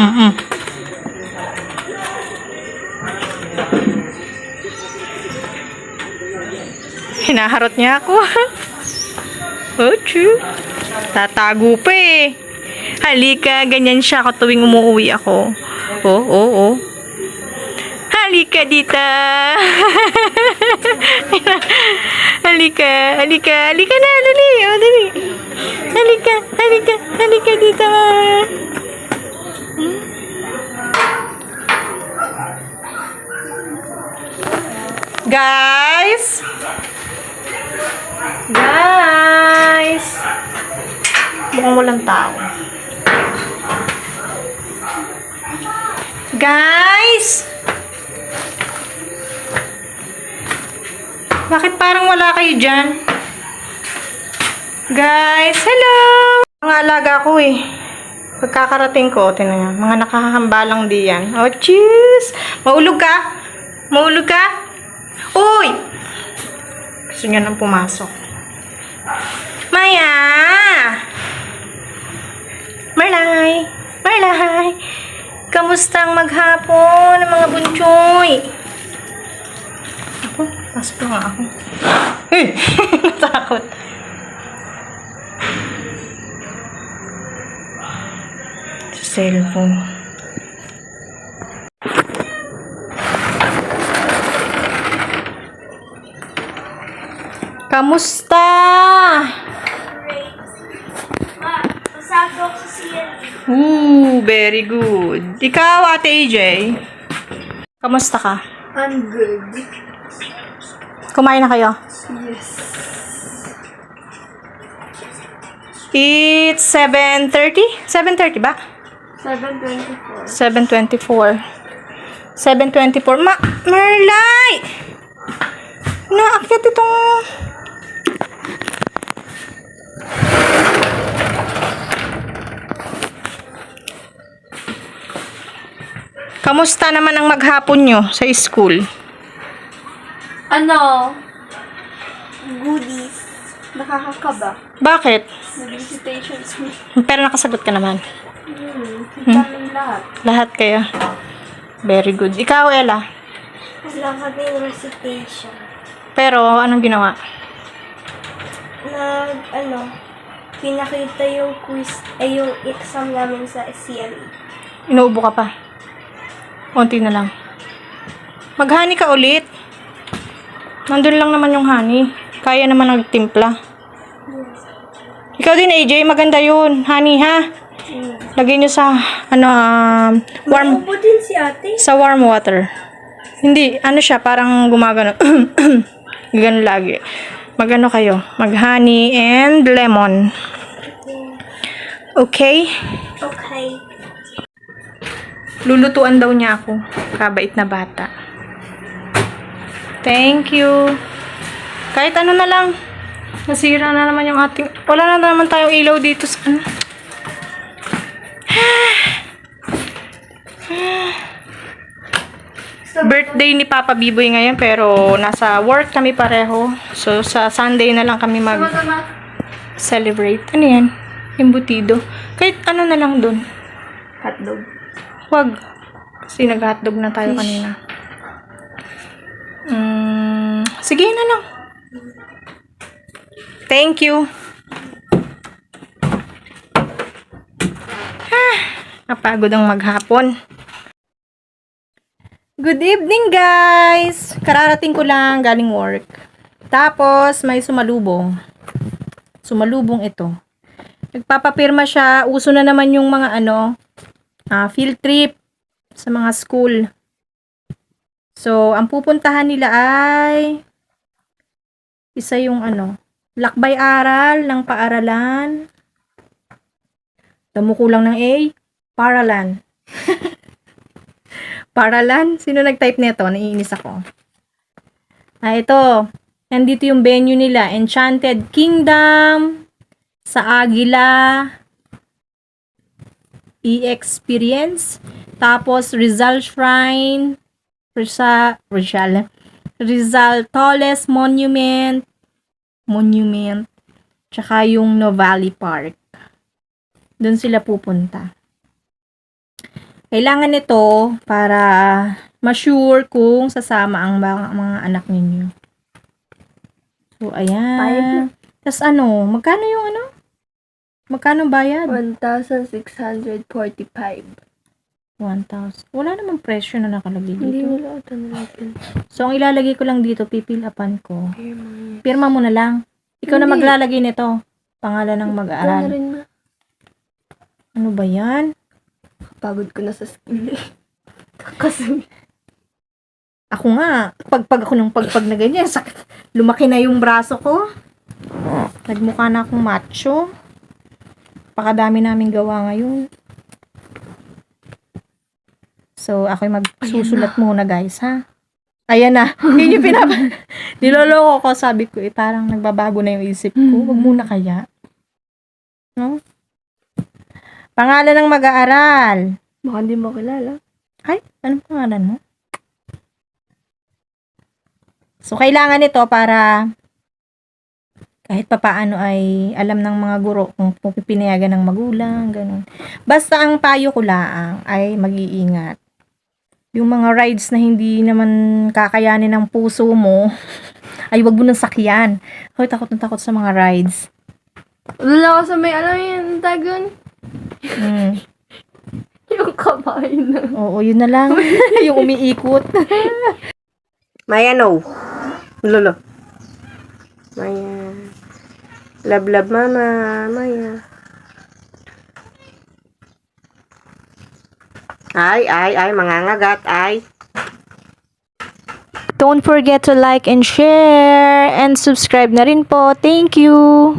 Mm-mm. Hinaharot niya ako. true. Tatago pa eh. Halika, ganyan siya ako tuwing umuwi ako. Oh, oh, oh. Halika dito. halika, halika, halika na, dali, oh, dali. Halika, halika, halika dito. Hmm? Guys! Guys! Mukhang walang tao. Guys! Bakit parang wala kayo dyan? Guys, hello! Mga alaga ko eh. Pagkakarating ko, tinan nyo, mga nakahambalang diyan. Oh, cheers! Maulog ka? Maulog ka? Uy! Gusto niya nang pumasok. Maya! Marlay! Marlay! Kamusta ang maghapon ng mga bunchoy? Ako, pasok na nga ako. Hey! Natakot. Sa cellphone. Kamusta? Pasado ako sa CLE. Ooh, very good. Ikaw, Ate AJ? Kamusta ka? I'm good. Kumain na kayo? Yes. It's 7.30? 7.30 ba? 7.24. 7.24. 7.24. Ma, Merlay! Kamusta naman ang maghapon nyo sa school? Ano? Goodies. Nakakakaba. Bakit? Nag-visitations. Pero nakasagot ka naman. Hmm. Kita lahat. Lahat kayo. Very good. Ikaw, Ella. Wala kami recitation. Pero, anong ginawa? Nag, ano, pinakita yung quiz, ay yung exam namin sa CLE. Inuubo ka pa. Konti na lang. Maghani ka ulit. Nandun lang naman yung honey. Kaya naman nagtimpla. Ikaw din, AJ. Maganda yun. Honey, ha? Lagay nyo sa, ano, um, warm, Upo din si ate. sa warm water. Hindi, ano siya, parang gumagano. Gano lagi. Magano kayo? Mag-honey and lemon. Okay? Okay. Lulutuan daw niya ako. Kabait na bata. Thank you. Kahit ano na lang. Nasira na naman yung ating... Wala na naman tayong ilaw dito sa... Ano? Birthday ni Papa Biboy ngayon pero nasa work kami pareho. So sa Sunday na lang kami mag celebrate. Ano yan? Embutido. Kahit ano na lang dun. Hotdog. Wag. Kasi nag-hotdog na tayo kanina. Mm, sige na lang. Thank you. Ah, napagod ang maghapon. Good evening, guys! Kararating ko lang galing work. Tapos, may sumalubong. Sumalubong ito. Nagpapapirma siya. Uso na naman yung mga ano, ah, field trip sa mga school. So, ang pupuntahan nila ay isa yung ano, lakbay aral ng paaralan. Damo kulang ng A, paralan. paralan? Sino nag-type nito? Naiinis ako. Ah, ito. Nandito yung venue nila. Enchanted Kingdom sa Agila e-experience. Tapos, Rizal Shrine, Rizal, Rizal, Rizal Tolles Monument, Monument, tsaka yung Novali Park. Doon sila pupunta. Kailangan nito para ma-sure kung sasama ang mga, mga anak ninyo. So, ayan. Tapos ano, magkano yung ano? Magkano bayad? 1,645. 1,000. Wala namang presyo na nakalagay Hindi dito. wala ito. So, ang ilalagay ko lang dito, pipilapan ko. Pirma. Pirma mo na lang. Ikaw na Hindi. maglalagay nito. Pangalan ng Ito na mag-aaral. rin ma. Ano ba yan? Pagod ko na sa skill. Kasi Ako nga, pagpag ako ng pagpag na ganyan, sakit. Lumaki na yung braso ko. Nagmukha na akong macho. Pakadami namin gawa ngayon. So, ako'y magsusulat muna, guys, ha? Ayan na. Yun yung pinapa... Niloloko ko, sabi ko, eh, parang nagbabago na yung isip ko. Huwag muna kaya. No? Pangalan ng mag-aaral. baka hindi mo kilala. Ay, anong pangalan mo? So, kailangan ito para kahit papaano ay alam ng mga guro kung kung pipinayagan ng magulang, ganun. Basta ang payo ko lang ay mag-iingat. Yung mga rides na hindi naman kakayanin ng puso mo, ay wag mo nang sakyan. Hoy, takot na takot sa mga rides. Wala ko sa may, alam mo yun, tagon? Mm. Yung kamay na. Oo, yun na lang. yung umiikot. Maya, no. Lolo. Maya. Love, love, mama. Maya. Ay, ay, ay, mangangagat, ay. Don't forget to like and share and subscribe na rin po. Thank you!